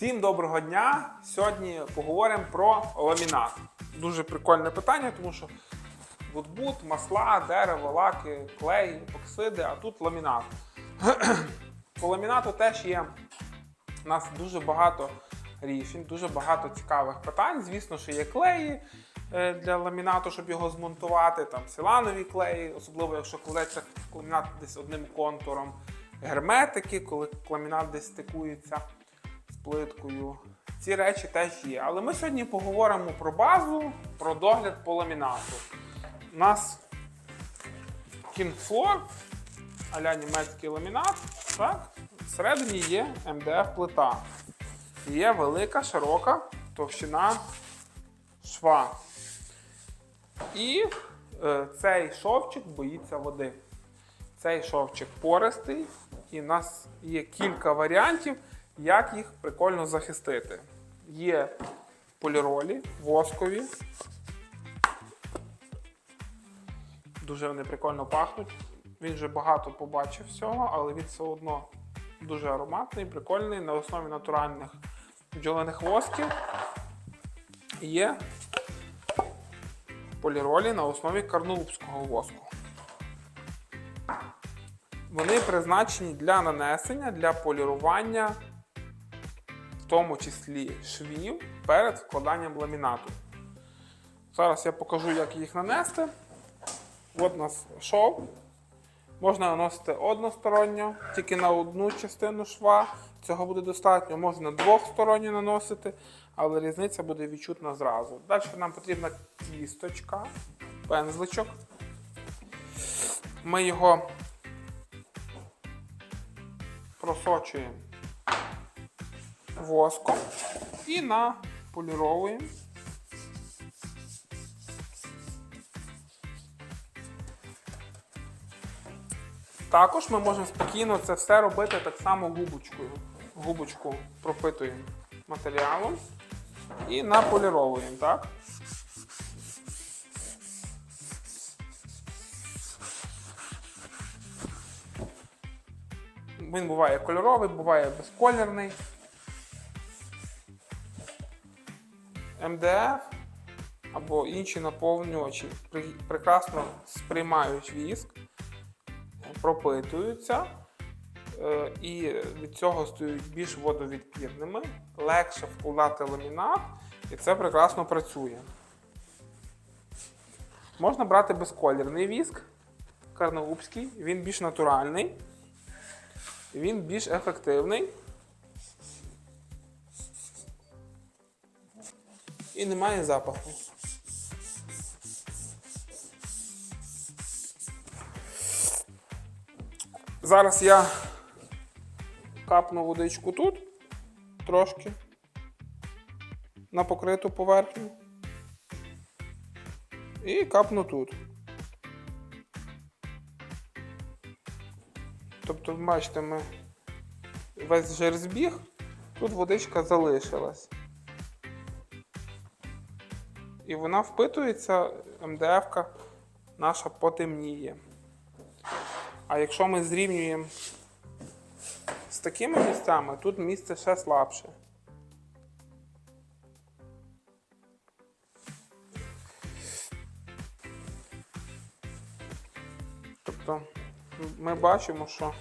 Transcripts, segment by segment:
Всім доброго дня! Сьогодні поговоримо про ламінат. Дуже прикольне питання, тому що вудбут, масла, дерево, лаки, клей, епоксиди, а тут ламінат. По ламінату теж є у нас дуже багато рішень, дуже багато цікавих питань. Звісно, що є клеї е, для ламінату, щоб його змонтувати, там силанові клеї, особливо якщо кладеться ламінат десь одним контуром, герметики, коли ламінат десь стикується плиткою. Ці речі теж є. Але ми сьогодні поговоримо про базу, про догляд по ламінату. У нас Kingflor, а-ля німецький ламінат. Так? Всередині є МДФ-плита. Є велика, широка товщина шва. І е, цей шовчик боїться води. Цей шовчик пористий, і в нас є кілька варіантів, як їх прикольно захистити. Є поліролі, воскові. Дуже вони прикольно пахнуть. Він вже багато побачив всього, але він все одно дуже ароматний, прикольний на основі натуральних бджолиних восків. Є поліролі на основі карнолупського воску. Вони призначені для нанесення, для полірування, тому числі швів перед вкладанням ламінату. Зараз я покажу, як їх нанести. От у нас шов. Можна наносити односторонньо, тільки на одну частину шва. Цього буде достатньо. Можна двохсторонньо наносити, але різниця буде відчутна зразу. Далі нам потрібна кісточка, пензличок. Ми його просочуємо воском і наполіровуємо. Також ми можемо спокійно це все робити так само губочкою. Губочку пропитуємо матеріалом і наполіровуємо, так? Він буває кольоровий, буває безколірний. МДФ або інші наповнювачі прекрасно сприймають віск пропитуються е, і від цього стають більш водовідпірними, легше вкладати ламінат, і це прекрасно працює. Можна брати безколірний віск, карнаубський, він більш натуральний, він більш ефективний. І немає запаху. Зараз я капну водичку тут трошки на покриту поверхню. І капну тут. Тобто, бачите, ми весь жир збіг, тут водичка залишилась. І вона впитується, МДФ-ка наша потемніє. А якщо ми зрівнюємо з такими місцями, тут місце ще слабше. Тобто ми бачимо, що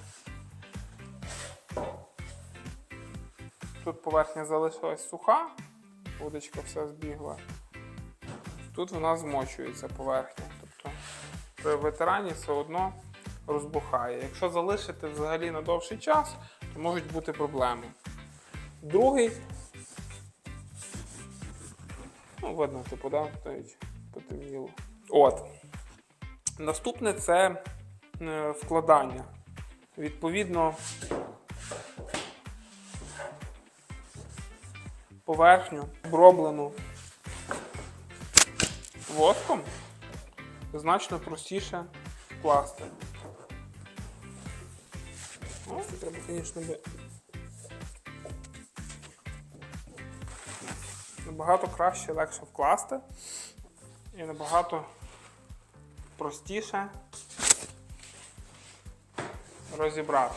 тут поверхня залишилась суха, водичка вся збігла. Тут вона змочується поверхня. Тобто при ветерані все одно розбухає. Якщо залишити взагалі на довший час, то можуть бути проблеми. Другий. Ну, видно, типу, да, навіть потемніло. От. Наступне це е, вкладання. Відповідно, поверхню оброблену воском значно простіше вкласти. Ну, це треба, звісно, би. Набагато краще, легше вкласти і набагато простіше розібрати.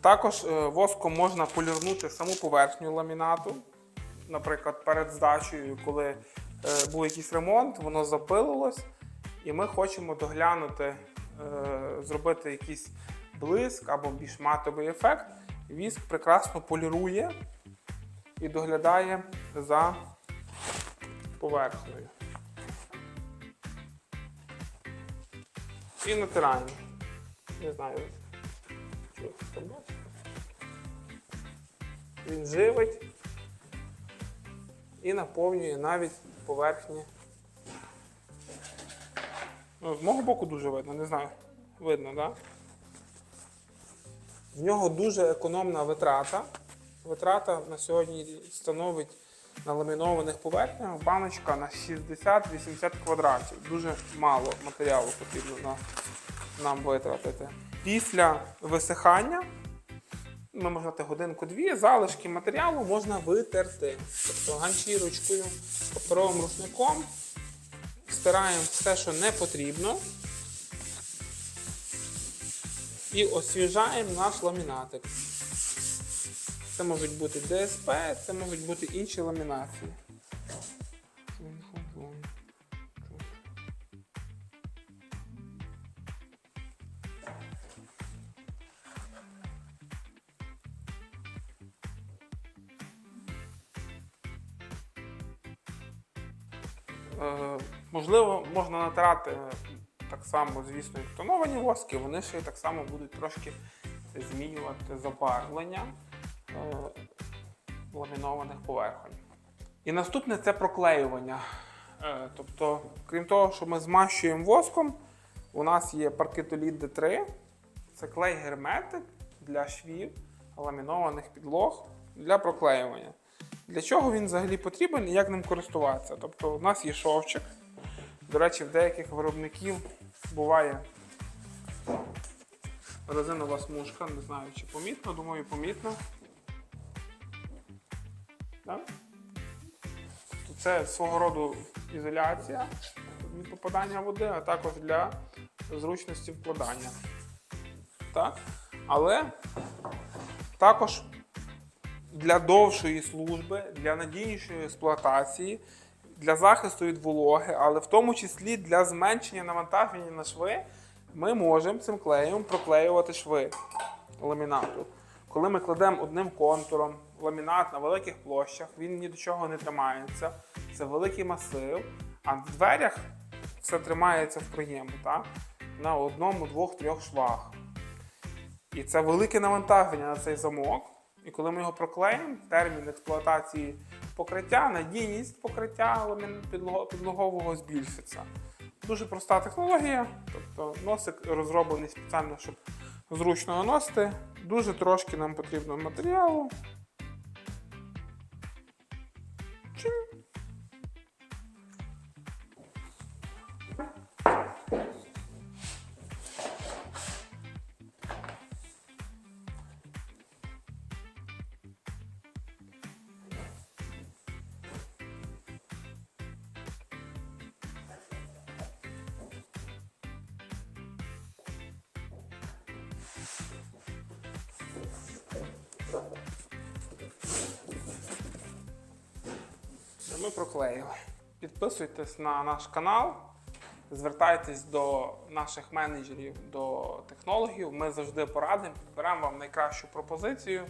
Також е, воском можна полірнути саму поверхню ламінату. Наприклад, перед здачею, коли е, був якийсь ремонт, воно запилилось, і ми хочемо доглянути, е, зробити якийсь блиск або більш матовий ефект. Віск прекрасно полірує і доглядає за поверхнею. І натираємо. Не знаю, ви це бачите. Він живить і наповнює навіть поверхні. Ну, з мого боку дуже видно, не знаю. Видно, так? Да? В нього дуже економна витрата. Витрата на сьогодні становить на ламінованих поверхнях баночка на 60-80 квадратів. Дуже мало матеріалу потрібно на, нам витратити. Після висихання, ми можна годинку-дві, залишки матеріалу можна витерти. Тобто ганчірочкою, паперовим рушником стираємо все, що не потрібно. І освіжаємо наш ламінатик. Це можуть бути ДСП, це можуть бути інші ламінації. Можливо, можна натирати е, так само, звісно, і тоновані воски, вони ще так само будуть трошки змінювати забарвлення е, ламінованих поверхонь. І наступне це проклеювання. Е, Тобто, крім того, що ми змащуємо воском, у нас є паркетоліт D3, це клей герметик для швів, ламінованих підлог для проклеювання. Для чого він взагалі потрібен і як ним користуватися? Тобто, у нас є шовчик. До речі, в деяких виробників буває резинова смужка, не знаю, чи помітно, думаю, помітно. Так? Тобто Це свого роду ізоляція від попадання води, а також для зручності вкладання. Так? Але також для довшої служби, для надійнішої експлуатації, для захисту від вологи, але в тому числі для зменшення навантаження на шви, ми можемо цим клеєм проклеювати шви ламінату. Коли ми кладемо одним контуром ламінат на великих площах, він ні до чого не тримається. Це великий масив, а в дверях все тримається в проєму, так? на одному, двох, трьох швах. І це велике навантаження на цей замок. І коли ми його проклеїмо, термін експлуатації покриття, надійність покриття підлогового збільшиться. Дуже проста технологія, тобто носик розроблений спеціально, щоб зручно наносити. Дуже трошки нам потрібно матеріалу. Ми проклеїли. Підписуйтесь на наш канал, звертайтесь до наших менеджерів, до технологів. Ми завжди порадимо, підберемо вам найкращу пропозицію